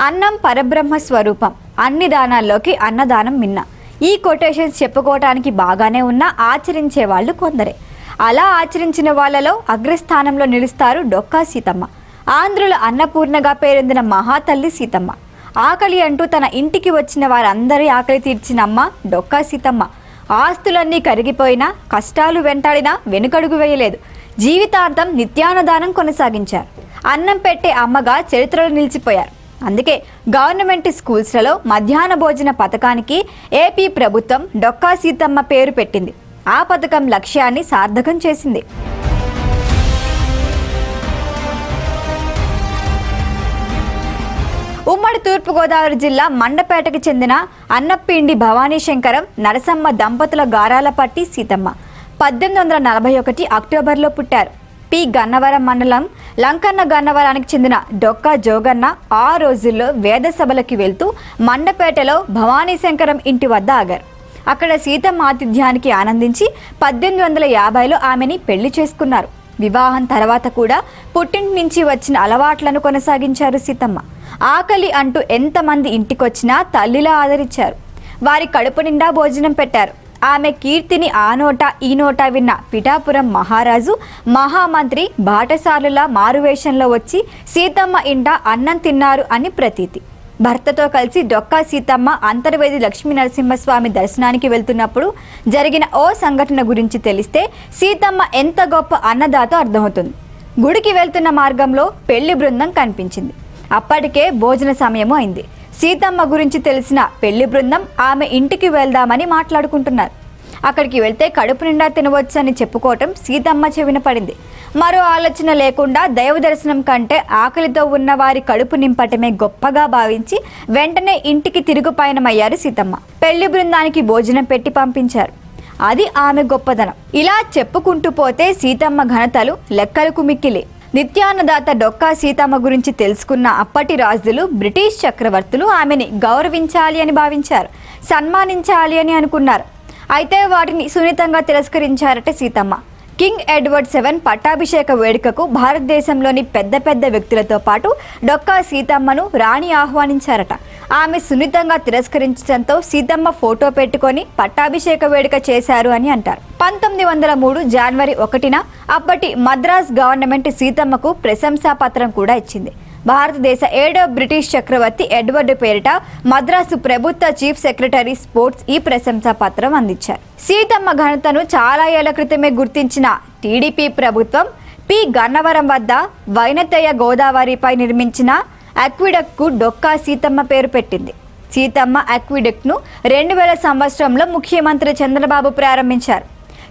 అన్నం పరబ్రహ్మ స్వరూపం. అన్ని దానాల్లోకి అన్నదానం మిన్న. ఈ కొటేషన్స్ చెప్పుకోవటానికి బాగానే ఉన్నా ఆచరించే వాళ్ళు కొందరే. అలా ఆచరించిన వాళ్ళలో అగ్రస్థానంలో నిలుస్తారు డొక్కా సీతమ్మ. ఆంధ్రుల అన్నపూర్ణగా పేరొందిన మహాతల్లి సీతమ్మ. ఆకలి అంటూ తన ఇంటికి వచ్చిన వారందరి ఆకలి తీర్చిన అమ్మ డొక్కా సీతమ్మ. ఆస్తులన్నీ కరిగిపోయినా కష్టాలు వెంటాడినా వెనుకడుగు వేయలేదు. జీవితాంతం నిత్యాన్నదానం కొనసాగించారు. అన్నం పెట్టే అమ్మగా చరిత్రలో నిలిచిపోయారు. అందుకే గవర్నమెంట్ స్కూల్స్లలో మధ్యాహ్న భోజన పథకానికి ఏపీ ప్రభుత్వం డొక్కా సీతమ్మ పేరు పెట్టింది. ఆ పథకం లక్ష్యాన్ని సార్థకం చేసింది. ఉమ్మడి తూర్పుగోదావరి జిల్లా మండపేటకు చెందిన అన్నపిండి భవానీ శంకరం నరసమ్మ దంపతుల గారాలపట్టి సీతమ్మ పద్దెనిమిది వందల నలభై ఒకటి అక్టోబర్లో పుట్టారు. పి గన్నవరం మండలం లంకన్న గన్నవరానికి చెందిన డొక్కా జోగన్న ఆ రోజుల్లో వేద సభలకి వెళ్తూ మండపేటలో భవానీ శంకరం ఇంటి వద్ద ఆగారు. అక్కడ సీతమ్మ ఆతిథ్యానికి ఆనందించి పద్దెనిమిది వందల యాభైలో ఆమెని పెళ్ళి చేసుకున్నారు. వివాహం తర్వాత కూడా పుట్టింటి నుంచి వచ్చిన అలవాట్లను కొనసాగించారు సీతమ్మ. ఆకలి అంటూ ఎంతమంది ఇంటికొచ్చినా తల్లిలా ఆదరించారు. వారి కడుపు నిండా భోజనం పెట్టారు. ఆమె కీర్తిని ఆ నోట ఈ నోట విన్న పిఠాపురం మహారాజు మహామంత్రి బాటసారుల మారువేషంలో వచ్చి సీతమ్మ ఇంట అన్నం తిన్నారు అని ప్రతీతి. భర్తతో కలిసి డొక్కా సీతమ్మ అంతర్వేది లక్ష్మీ నరసింహస్వామి దర్శనానికి వెళ్తున్నప్పుడు జరిగిన ఓ సంఘటన గురించి తెలిస్తే సీతమ్మ ఎంత గొప్ప అన్నదాతో అర్థమవుతుంది. గుడికి వెళ్తున్న మార్గంలో పెళ్ళి బృందం కనిపించింది. అప్పటికే భోజన సమయము అయింది. సీతమ్మ గురించి తెలిసిన పెళ్ళి బృందం ఆమె ఇంటికి వెళ్దామని మాట్లాడుకుంటున్నారు. అక్కడికి వెళ్తే కడుపు నిండా తినవచ్చని చెప్పుకోవటం సీతమ్మ చెవిన పడింది. మరో ఆలోచన లేకుండా దైవ దర్శనం కంటే ఆకలితో ఉన్న వారి కడుపు నింపటమే గొప్పగా భావించి వెంటనే ఇంటికి తిరుగు పయనమయ్యారు సీతమ్మ. పెళ్ళి బృందానికి భోజనం పెట్టి పంపించారు. అది ఆమె గొప్పదనం. ఇలా చెప్పుకుంటూ పోతే సీతమ్మ ఘనతలు లెక్కలకు మిక్కిలే. నిత్యాన్నదాత డొక్కా సీతమ్మ గురించి తెలుసుకున్న అప్పటి రాజులు బ్రిటిష్ చక్రవర్తులు ఆమెని గౌరవించాలి అని భావించారు సన్మానించాలి అని అనుకున్నారు. అయితే వాటిని సున్నితంగా తిరస్కరించారట సీతమ్మ. కింగ్ ఎడ్వర్డ్ సెవెన్ పట్టాభిషేక వేడుకకు భారతదేశంలోని పెద్ద పెద్ద వ్యక్తులతో పాటు డొక్కా సీతమ్మను రాణి ఆహ్వానించారట. ఆమె సున్నితంగా తిరస్కరించడంతో సీతమ్మ ఫోటో పెట్టుకొని పట్టాభిషేక వేడుక చేశారు అని అంటారు. పంతొమ్మిది వందల మూడు జనవరి ఒకటిన అప్పటి మద్రాస్ గవర్నమెంట్ సీతమ్మకు ప్రశంసా పత్రం కూడా ఇచ్చింది. భారతదేశ ఏడో బ్రిటిష్ చక్రవర్తి ఎడ్వర్డ్ పేరిట మద్రాసు ప్రభుత్వ చీఫ్ సెక్రటరీ స్పోర్ట్స్ ఈ ప్రశంసా పత్రం అందించారు. సీతమ్మ ఘనతను చాలా ఏళ్ళ క్రితమే గుర్తించిన టీడీపీ ప్రభుత్వం పి గన్నవరం వద్ద వైనతయ్య గోదావరిపై నిర్మించిన అక్విడక్కు డొక్కా సీతమ్మ పేరు పెట్టింది. సీతమ్మ అక్విడక్ను రెండు వేల సంవత్సరంలో ముఖ్యమంత్రి చంద్రబాబు ప్రారంభించారు.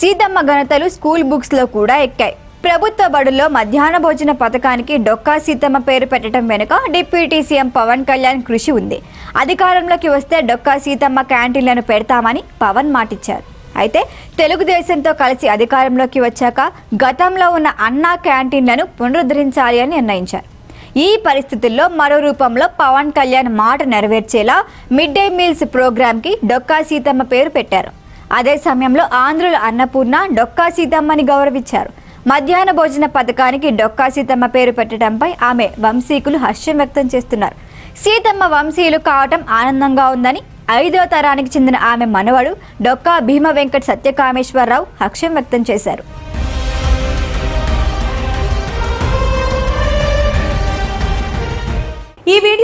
సీతమ్మ ఘనతలు స్కూల్ బుక్స్లో కూడా ఎక్కాయి. ప్రభుత్వ బడుల్లో మధ్యాహ్న భోజన పథకానికి డొక్కా సీతమ్మ పేరు పెట్టడం వెనుక డిప్యూటీ సీఎం పవన్ కళ్యాణ్ కృషి ఉంది. అధికారంలోకి వస్తే డొక్కా సీతమ్మ క్యాంటీన్లను పెడతామని పవన్ మాటిచ్చారు. అయితే తెలుగుదేశంతో కలిసి అధికారంలోకి వచ్చాక గతంలో ఉన్న అన్నా క్యాంటీన్లను పునరుద్ధరించాలి అని నిర్ణయించారు. ఈ పరిస్థితుల్లో మరో రూపంలో పవన్ కళ్యాణ్ మాట నెరవేర్చేలా మిడ్ డే మీల్స్ ప్రోగ్రాంకి డొక్కా సీతమ్మ పేరు పెట్టారు. అదే సమయంలో ఆంధ్రుల అన్నపూర్ణ డొక్కా సీతమ్మని గౌరవించారు. మధ్యాహ్న భోజన పథకానికి డొక్కా సీతమ్మ పేరు పెట్టడంపై ఆమె వంశీకులు హర్షం వ్యక్తం చేస్తున్నారు. సీతమ్మ వంశీయులు కావటం ఆనందంగా ఉందని ఐదో తరానికి చెందిన ఆమె మనవడు డొక్కా భీమ వెంకట సత్యకామేశ్వరరావు హర్షం వ్యక్తం చేశారు.